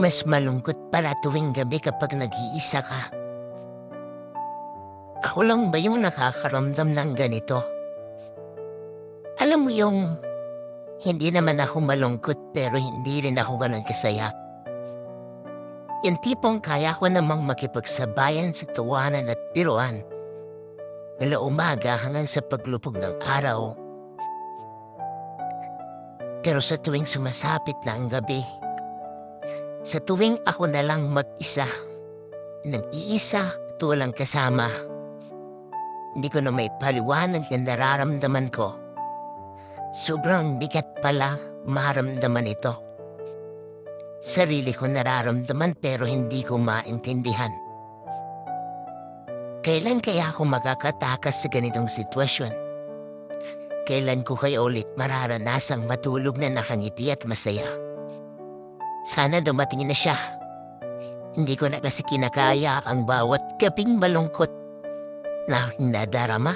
Mas malungkot pala tuwing gabi kapag nag-iisa ka. Ako lang ba yung nakakaramdam ng ganito? Alam mo yung hindi naman ako malungkot pero hindi rin ako ganun kasaya. Yung tipong kaya ko namang makipagsabayan sa tuwanan at biruan. Mula umaga hanggang sa paglupog ng araw. Pero sa tuwing sumasapit na ang gabi, sa tuwing ako na lang mag-isa, nag-iisa at walang kasama, hindi ko na may paliwanag yung nararamdaman ko. Sobrang bigat pala maramdaman ito. Sarili ko nararamdaman pero hindi ko maintindihan. Kailan kaya ako makakatakas sa ganitong sitwasyon? Kailan ko kayo ulit mararanasang matulog na nakangiti at masaya? Sana dumating na siya. Hindi ko na kasi kinakaya ang bawat gabing malungkot na nadarama.